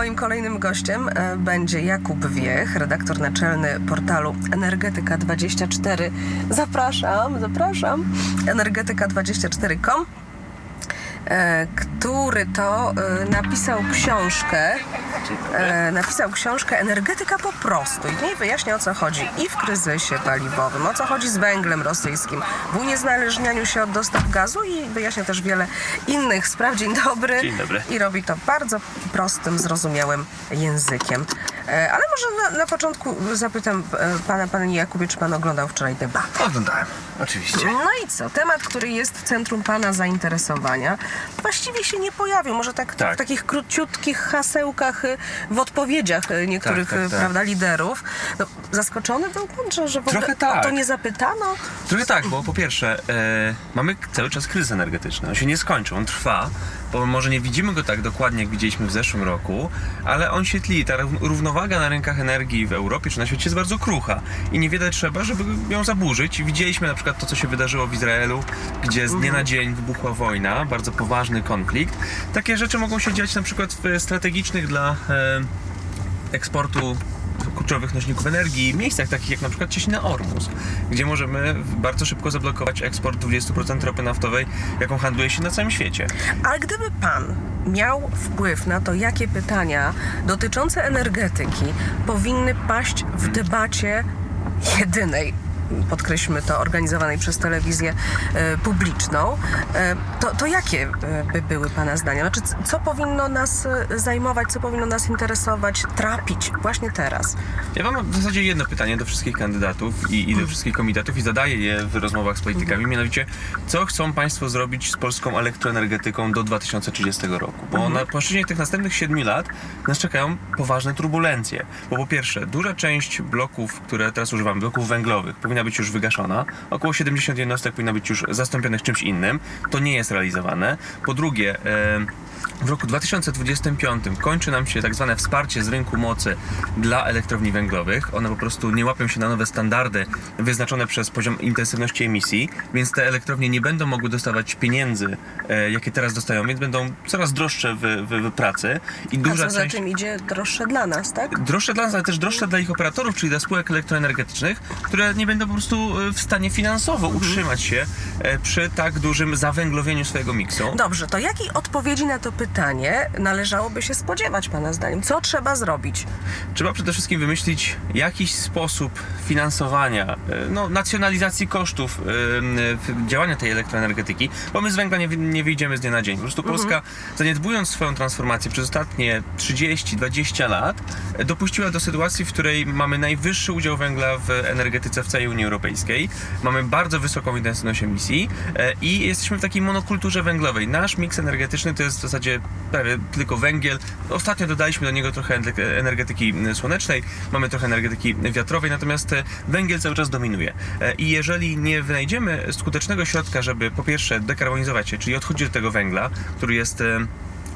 moim kolejnym gościem e, będzie Jakub Wiech, redaktor naczelny portalu Energetyka24. Zapraszam, zapraszam. Energetyka24.com e, który to e, napisał książkę, e, napisał książkę Energetyka po prostu i w niej wyjaśnia o co chodzi i w kryzysie paliwowym, o co chodzi z węglem rosyjskim, w uniezależnianiu się od dostaw gazu i wyjaśnia też wiele innych spraw. Dzień dobry. Dzień dobry. I robi to bardzo prostym, zrozumiałym językiem. E, Ale może na, na początku zapytam e, pana, panie Jakubie, czy pan oglądał wczoraj debatę? Oglądałem, oczywiście. No i co? Temat, który jest w centrum Pana zainteresowania, właściwie się nie pojawił. Może tak, Tak. w takich króciutkich hasełkach y, w odpowiedziach y, niektórych Tak, tak, y, tak. prawda, liderów. No, zaskoczony był Pan, że, że w ogóle Trochę o to tak. nie zapytano? Trochę tak, bo po pierwsze, e, mamy cały czas kryzys energetyczny. On się nie skończył, on trwa, bo może nie widzimy go tak dokładnie, jak widzieliśmy w zeszłym roku, ale on się tli. Ta rów- równowaga na rynkach energii w Europie czy na świecie jest bardzo krucha i niewiele trzeba, żeby ją zaburzyć. Widzieliśmy na przykład to, co się wydarzyło w Izraelu, gdzie z dnia na dzień wybuchła wojna, bardzo poważny konflikt. Takie rzeczy mogą się dziać na przykład w strategicznych dla e, eksportu kluczowych nośników energii, miejscach takich jak na przykład Cieśnina Ormus, gdzie możemy bardzo szybko zablokować eksport 20% ropy naftowej, jaką handluje się na całym świecie. Ale gdyby Pan miał wpływ na to, jakie pytania dotyczące energetyki powinny paść w debacie jedynej, podkreślmy to, organizowanej przez telewizję e, publiczną, e, to, to jakie e, by były Pana zdania? Znaczy, co powinno nas zajmować, co powinno nas interesować, trapić właśnie teraz? Ja mam w zasadzie jedno pytanie do wszystkich kandydatów i, i do wszystkich komitetów i zadaję je w rozmowach z politykami, mianowicie co chcą Państwo zrobić z polską elektroenergetyką do 2030 roku? Bo na płaszczyźnie tych następnych 7 lat nas czekają poważne turbulencje. Bo po pierwsze, duża część bloków, które teraz używamy, bloków węglowych, powinna być już wygaszona. Około 70 jednostek powinno być już zastąpionych czymś innym. To nie jest realizowane. Po drugie, w roku 2025 kończy nam się tak zwane wsparcie z rynku mocy dla elektrowni węglowych. One po prostu nie łapią się na nowe standardy wyznaczone przez poziom intensywności emisji, więc te elektrownie nie będą mogły dostawać pieniędzy, e, jakie teraz dostają, więc będą coraz droższe w, w, w pracy. I A duża co za część tym idzie droższe dla nas, tak? droższe dla nas, ale też droższe dla ich operatorów, czyli dla spółek elektroenergetycznych, które nie będą po prostu e, w stanie finansowo utrzymać się e, przy tak dużym zawęglowieniu swojego miksu. Dobrze, to jakiej odpowiedzi na to pytanie należałoby się spodziewać Pana zdaniem? Co trzeba zrobić? Trzeba przede wszystkim wymyślić jakiś sposób finansowania, e, no, nacjonalizacji kosztów e, działania tej elektroenergetyki, bo my z węgla nie, nie wyjdziemy z dnia na dzień. Po prostu Polska, zaniedbując swoją transformację przez ostatnie 30-20 lat, dopuściła do sytuacji, w której mamy najwyższy udział węgla w energetyce w całej Unii Europejskiej, mamy bardzo wysoką intensywność emisji e, i jesteśmy w takiej monokulturze węglowej. Nasz miks energetyczny to jest w zasadzie prawie tylko węgiel. Ostatnio dodaliśmy do niego trochę ener- energetyki słonecznej, mamy trochę energetyki wiatrowej, natomiast e, węgiel cały czas dominuje. E, I jeżeli nie wynajdziemy skutecznego środka, żeby po pierwsze dekarbonizować się, czyli odchodzić od tego węgla, który jest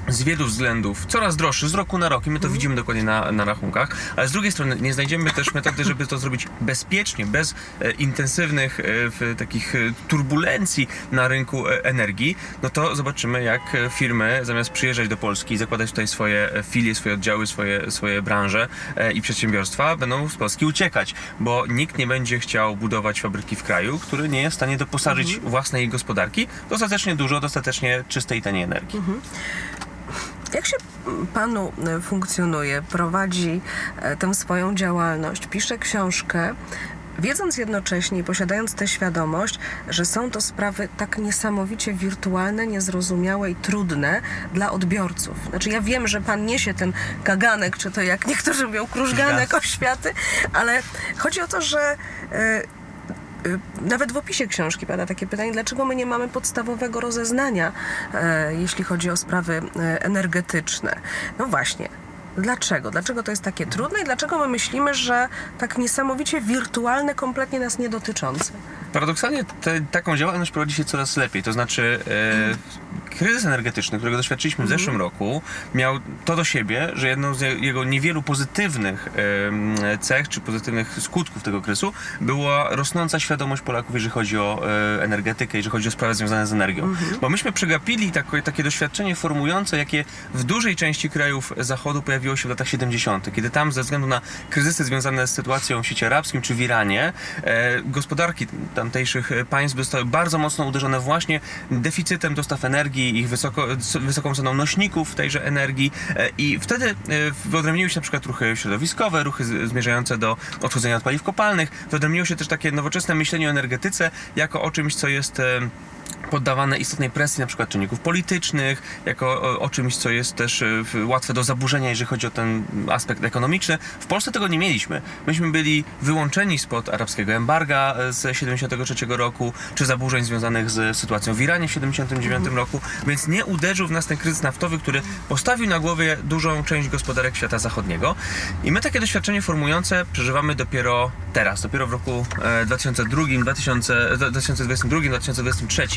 z wielu względów. Coraz droższy z roku na rok i my to widzimy dokładnie na, na rachunkach, ale z drugiej strony nie znajdziemy też metody, żeby to zrobić bezpiecznie, bez e, intensywnych e, takich e, turbulencji na rynku e, energii, no to zobaczymy jak e, firmy zamiast przyjeżdżać do Polski i zakładać tutaj swoje e, filie, swoje oddziały, swoje, swoje branże e, i przedsiębiorstwa będą z Polski uciekać, bo nikt nie będzie chciał budować fabryki w kraju, który nie jest w stanie doposażyć własnej gospodarki dostatecznie dużo, dostatecznie czystej i taniej energii. Jak się panu e, funkcjonuje, prowadzi e, tę swoją działalność, pisze książkę, wiedząc jednocześnie i posiadając tę świadomość, że są to sprawy tak niesamowicie wirtualne, niezrozumiałe i trudne dla odbiorców. Znaczy ja wiem, że pan niesie ten kaganek, czy to jak niektórzy mówią krużganek oświaty, ale chodzi o to, że e, Y, Nawet w opisie książki pada takie pytanie, dlaczego my nie mamy podstawowego rozeznania, e, jeśli chodzi o sprawy e, energetyczne. No właśnie. Dlaczego? Dlaczego to jest takie trudne i dlaczego my myślimy, że tak niesamowicie wirtualne, kompletnie nas nie dotyczące? Paradoksalnie te, taką działalność prowadzi się coraz lepiej. To znaczy, e, kryzys energetyczny, którego doświadczyliśmy w zeszłym roku, miał to do siebie, że jedną z je- jego niewielu pozytywnych em, cech czy pozytywnych skutków tego kryzysu była rosnąca świadomość Polaków, jeżeli chodzi o e, energetykę, jeżeli chodzi o sprawy związane z energią. Bo myśmy przegapili takie, takie doświadczenie formujące, jakie w dużej części krajów Zachodu pojawiło się w latach 70., kiedy tam ze względu na kryzysy związane z sytuacją w świecie arabskim czy w Iranie, e, gospodarki tamtejszych e, państw zostały bardzo mocno uderzone właśnie deficytem dostaw energii, ich wysoko, wysoką ceną nośników tejże energii. E, i wtedy e, wyodrębniły się na przykład ruchy środowiskowe, ruchy zmierzające do odchodzenia od paliw kopalnych, wyodrębniło się też takie nowoczesne myślenie o energetyce jako o czymś, co jest poddawane istotnej presji na przykład czynników politycznych, jako o, o czymś, co jest też e, łatwe do zaburzenia, jeżeli chodzi o ten aspekt ekonomiczny. W Polsce tego nie mieliśmy. Myśmy byli wyłączeni spod arabskiego embarga e, z 73 roku, czy zaburzeń związanych z sytuacją w Iranie w 79 roku, więc nie uderzył w nas ten kryzys naftowy, który postawił na głowie dużą część gospodarek świata zachodniego. I my takie doświadczenie formujące przeżywamy dopiero teraz, dopiero w roku e, 2002, 2000, e, 2022, 2023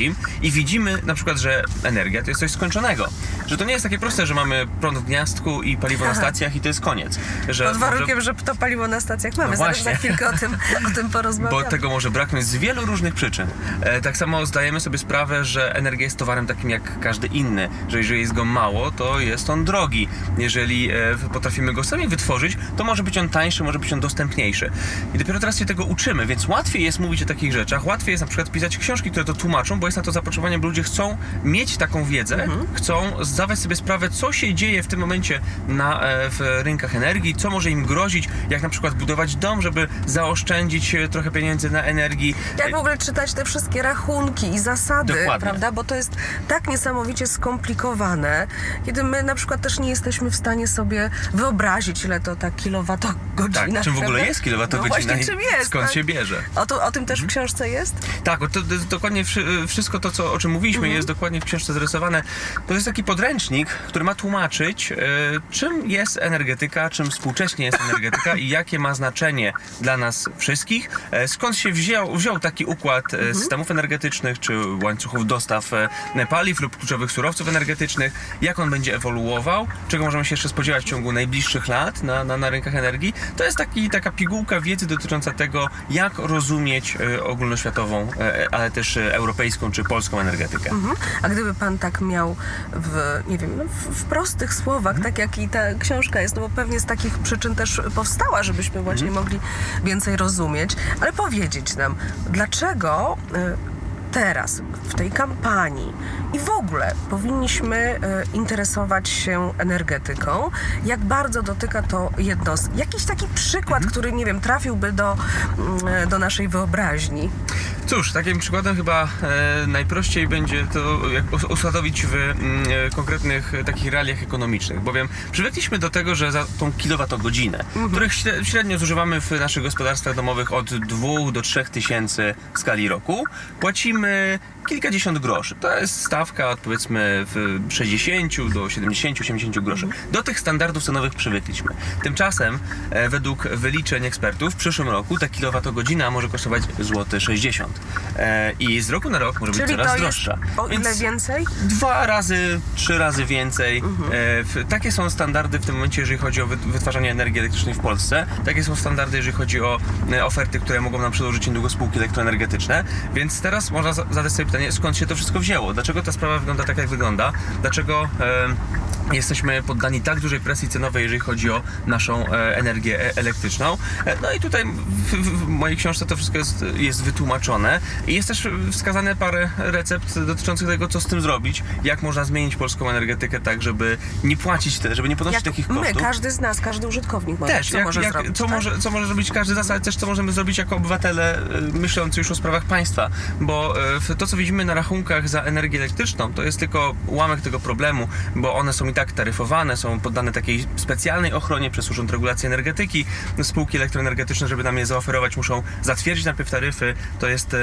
i widzimy na przykład, że energia to jest coś skończonego. Że to nie jest takie proste, że mamy prąd w gniazdku i paliwo na Aha. stacjach i to jest koniec. Że Pod może- warunkiem, że to paliwo na stacjach mamy. No za, właśnie. za chwilkę o tym, o tym porozmawiamy. bo tego może braknąć z wielu różnych przyczyn. E, tak samo zdajemy sobie sprawę, że energia jest towarem takim jak każdy inny, że jeżeli jest go mało, to jest on drogi. Jeżeli e, potrafimy go sami wytworzyć, to może być on tańszy, może być on dostępniejszy. I dopiero teraz się tego uczymy, więc łatwiej jest mówić o takich rzeczach, łatwiej jest na przykład pisać książki, które to tłumaczą, bo jest na to zapotrzebowanie, bo ludzie chcą mieć taką wiedzę, chcą zdawać sobie sprawę, co się dzieje w tym momencie na, e, w rynkach energii, co może im grozić, jak na przykład budować dom, żeby zaoszczędzić e, trochę pieniędzy na energii. Jak w ogóle czytać te wszystkie rachunki i zasady, Dokładnie. prawda? Bo to jest tak niesamowicie skomplikowane, kiedy my na przykład też nie jesteśmy w stanie sobie wyobrazić, ile to ta kilowatogodzina. Tak, czym w ogóle jest kilowatogodzina No właśnie, czym jest? skąd tak? się bierze. O, to, o tym też w książce jest? Tak, to, to jest dokładnie wszy- wszystko to, co, o czym mówiliśmy, Mhm. jest dokładnie w książce zarysowane. To jest taki podręcznik, który ma tłumaczyć, e, czym jest energetyka, czym współcześnie jest energetyka i jakie ma znaczenie dla nas wszystkich. E, skąd się wziął, wziął taki układ e, Mhm. systemów energetycznych, czy łańcuchów dostaw paliw lub kluczowych surowców energetycznych, jak on będzie ewoluował, czego możemy się jeszcze spodziewać w ciągu najbliższych lat na, na, na rynkach energii. To jest taki, taka pigułka wiedzy dotycząca tego, jak rozumieć ogólnoświatową, ale też e, europejską czy polską energetykę. Mhm. A gdyby pan tak miał w, nie wiem, no w, w prostych słowach, Mhm. tak jak i ta książka jest, no bo pewnie z takich przyczyn też powstała, żebyśmy właśnie Mhm. mogli więcej rozumieć, ale powiedzieć nam, dlaczego y, teraz, w tej kampanii i w ogóle powinniśmy y, interesować się energetyką, jak bardzo dotyka to jednostki. Jakiś taki przykład, Mhm. który, nie wiem, trafiłby do, mm, do naszej wyobraźni. Cóż, takim przykładem chyba e, najprościej będzie to jak us- usadowić w mm, e, konkretnych e, takich realiach ekonomicznych, bowiem przywykliśmy do tego, że za tą kilowatogodzinę, których śre- średnio zużywamy w naszych gospodarstwach domowych od 2 do 3 tysięcy w skali roku, płacimy kilkadziesiąt groszy. To jest stawka od powiedzmy w 60 do 70-80 groszy. Do tych standardów cenowych przywykliśmy. Tymczasem e, według wyliczeń ekspertów w przyszłym roku ta kilowatogodzina może kosztować złoty 60 e, i z roku na rok może być Czyli coraz to droższa. o ile Więc więcej? dwa razy, trzy razy więcej. Mhm. E, w, takie są standardy w tym momencie, jeżeli chodzi o wy, wytwarzanie energii elektrycznej w Polsce. Takie są standardy, jeżeli chodzi o oferty, które mogą nam przedłożyć niedługo spółki elektroenergetyczne. Więc teraz można za- zadać sobie pytanie, skąd się to wszystko wzięło? Dlaczego ta sprawa wygląda tak, jak wygląda? Dlaczego e, jesteśmy poddani tak dużej presji cenowej, jeżeli chodzi o naszą e, energię e, elektryczną? E, no i tutaj w, w, mojej książce to wszystko jest, jest wytłumaczone. I jest też wskazane parę recept dotyczących tego, co z tym zrobić, jak można zmienić polską energetykę tak, żeby nie płacić tyle, żeby nie podnosić Jak takich my, kosztów. każdy z nas, każdy użytkownik może, Też, co jak, może jak, zrobić. co, tak? może, co może zrobić każdy z nas, ale też co możemy zrobić jako obywatele y, myślący już o sprawach państwa, bo w- to, co widzimy na rachunkach za energię elektryczną, to jest tylko ułamek tego problemu, bo one są i tak taryfowane, są poddane takiej specjalnej ochronie przez Urząd Regulacji Energetyki. Spółki elektroenergetyczne, żeby nam je zaoferować, muszą zatwierdzić najpierw taryfy. To jest...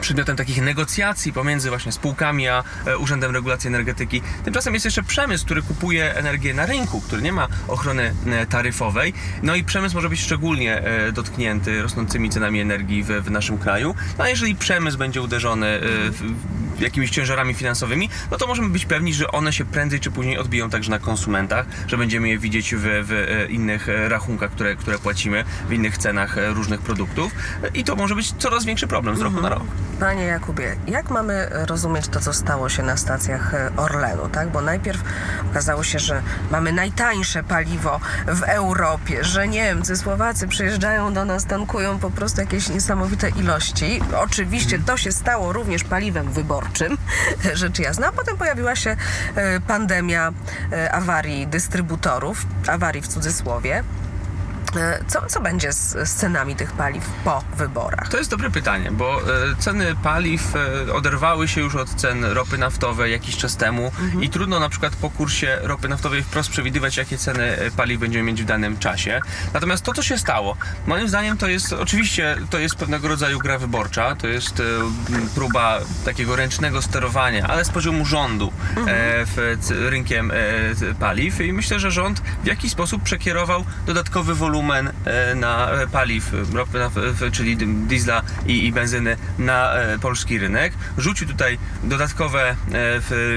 przedmiotem takich negocjacji pomiędzy właśnie spółkami a e, Urzędem Regulacji Energetyki. Tymczasem jest jeszcze przemysł, który kupuje energię na rynku, który nie ma ochrony e, taryfowej. No i przemysł może być szczególnie e, dotknięty rosnącymi cenami energii w, w naszym kraju. No a jeżeli przemysł będzie uderzony e, w, jakimiś ciężarami finansowymi, no to możemy być pewni, że one się prędzej czy później odbiją także na konsumentach, że będziemy je widzieć w, w e, innych e, rachunkach, które, które płacimy, w innych cenach e, różnych produktów i to może być coraz większy problem z roku na rok. Panie Jakubie, jak mamy rozumieć to, co stało się na stacjach Orlenu, tak? Bo najpierw okazało się, że mamy najtańsze paliwo w Europie, że Niemcy, Słowacy przyjeżdżają do nas, tankują po prostu jakieś niesamowite ilości. Oczywiście to się stało również paliwem wyborczym, rzecz jasna, a potem pojawiła się e, pandemia e, awarii dystrybutorów, awarii w cudzysłowie. E, Co, co będzie z, z cenami tych paliw po wyborach? To jest dobre pytanie, bo e, ceny paliw e, oderwały się już od cen ropy naftowej jakiś czas temu i trudno na przykład po kursie ropy naftowej wprost przewidywać, jakie ceny paliw będziemy mieć w danym czasie. Natomiast to, co się stało, moim zdaniem to jest, oczywiście to jest pewnego rodzaju gra wyborcza, to jest próba takiego ręcznego sterowania, ale z poziomu rządu e, w, rynkiem paliw i myślę, że rząd w jakiś sposób przekierował dodatkowy wolumen e, na paliw, e, czyli diesla i, benzyny na e, polski rynek. Rzucił tutaj dodatkowe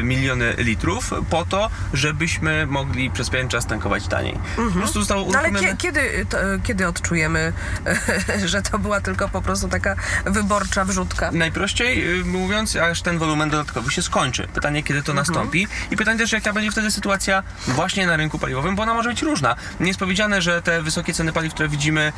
miliony litrów po to, żebyśmy mogli przez pewien czas tankować taniej. Po prostu zostało No ale uruchomione... kie, kiedy, to, kiedy odczujemy, że to była tylko po prostu taka wyborcza wrzutka? Najprościej y, mówiąc, aż ten wolumen dodatkowy się skończy. Pytanie, kiedy to nastąpi i pytanie też, jaka będzie wtedy sytuacja właśnie na rynku paliwowym, bo ona może być różna. Nie jest powiedziane, że te wysokie ceny paliw, które widzimy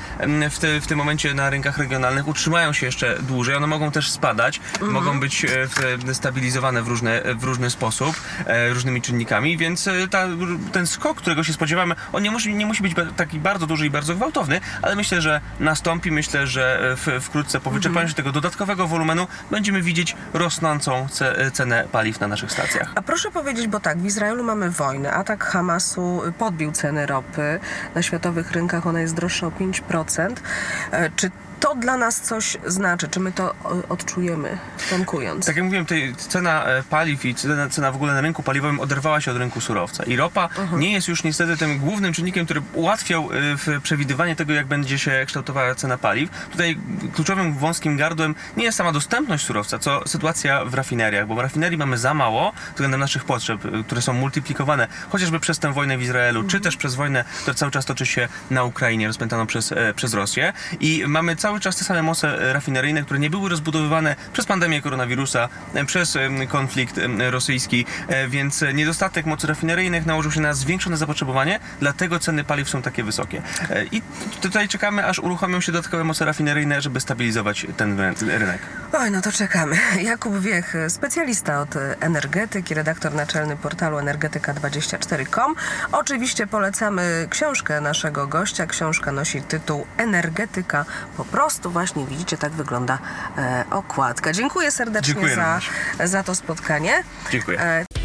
w, te, w tym momencie na rynkach regionalnych utrzymają się jeszcze dłużej. One mogą też spadać, mogą być e, w, stabilizowane w, różne, w różny sposób, e, różnymi czynnikami, więc e, ta, ten skok, którego się spodziewamy, on nie musi, nie musi być taki bardzo duży i bardzo gwałtowny, ale myślę, że nastąpi. Myślę, że w, wkrótce po wyczerpaniu się tego dodatkowego wolumenu będziemy widzieć rosnącą ce, cenę paliw na naszych stacjach. A proszę powiedzieć, bo tak, w Izraelu mamy wojnę. Atak Hamasu podbił ceny ropy. Na światowych rynkach ona jest droższa o 5%. E, Czy to dla nas coś znaczy? Czy my to e, odczujemy tankując? Tak jak mówiłem, tej cena e, paliw i cena, cena w ogóle na rynku paliwowym oderwała się od rynku surowca. I ropa nie jest już niestety tym głównym czynnikiem, który ułatwiał e, w przewidywanie tego, jak będzie się kształtowała cena paliw. Tutaj kluczowym wąskim gardłem nie jest sama dostępność surowca, co sytuacja w rafineriach, bo w rafinerii mamy za mało względem naszych potrzeb, które są multiplikowane chociażby przez tę wojnę w Izraelu, czy też przez wojnę, która cały czas toczy się na Ukrainie, rozpętaną przez, przez Rosję. I mamy cały czas te same moce e, rafineryjne, które nie były rozbudowywane przez pandemię koronawirusa, e, przez konflikt rosyjski, e, więc niedostatek mocy rafineryjnych nałożył się na zwiększone zapotrzebowanie, dlatego ceny paliw są takie wysokie. I tutaj czekamy, aż uruchomią się dodatkowe moce rafineryjne, żeby stabilizować ten ryn- rynek. Oj, no to czekamy. Jakub Wiech, specjalista od energetyki, redaktor naczelny portalu energetyka24.com. Oczywiście polecamy książkę naszego gościa. Książka nosi tytuł Energetyka. Po prostu właśnie widzicie, tak wygląda e, okładka. Dziękuję serdecznie Dziękuję za, za to spotkanie. Dziękuję. E,